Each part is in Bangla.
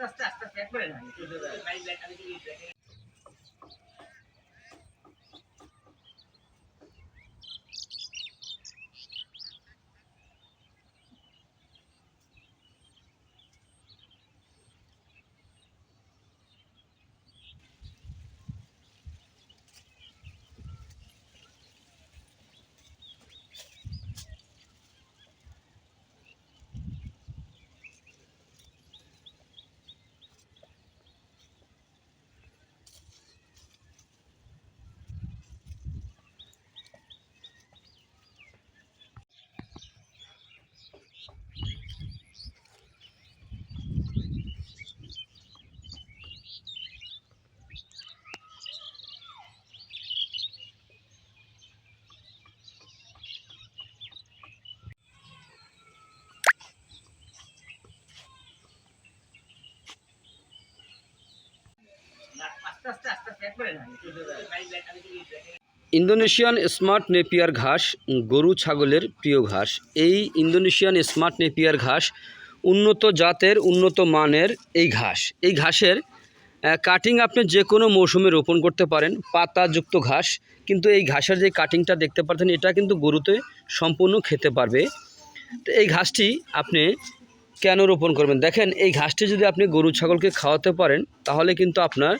আস্তে আস্তে আস্তে আস্তে একবারে না ইন্দোনেশিয়ান স্মার্ট নেপিয়ার ঘাস, গরু ছাগলের প্রিয় ঘাস। এই ইন্দোনেশিয়ান স্মার্ট নেপিয়ার ঘাস উন্নত জাতের, উন্নত মানের এই ঘাস। এই ঘাসের কাটিং আপনি যে কোনো মৌসুমে রোপণ করতে পারেন, পাতাযুক্ত ঘাস। কিন্তু এই ঘাসের যে কাটিংটা দেখতে পাচ্ছেন, এটা কিন্তু গরুতে সম্পূর্ণ খেতে পারবে। তো এই ঘাসটি আপনি কেন রোপণ করবেন? দেখেন, এই ঘাসটি যদি আপনি গরু, ছাগলকে খাওয়াতে পারেন, তাহলে কিন্তু আপনার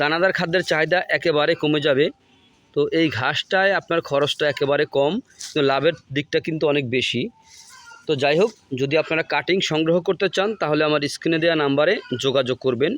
দানাদার খাদ্যের চাহিদা একেবারে কমে যাবে। তো এই ঘাসটায় আপনার খরচটা একেবারে কম, কিন্তু লাভের দিকটা কিন্তু অনেক বেশি। তো যাই হোক, যদি আপনারা কাটিং সংগ্রহ করতে চান, তাহলে আমার স্ক্রিনে দেওয়া নাম্বারে যোগাযোগ করবেন।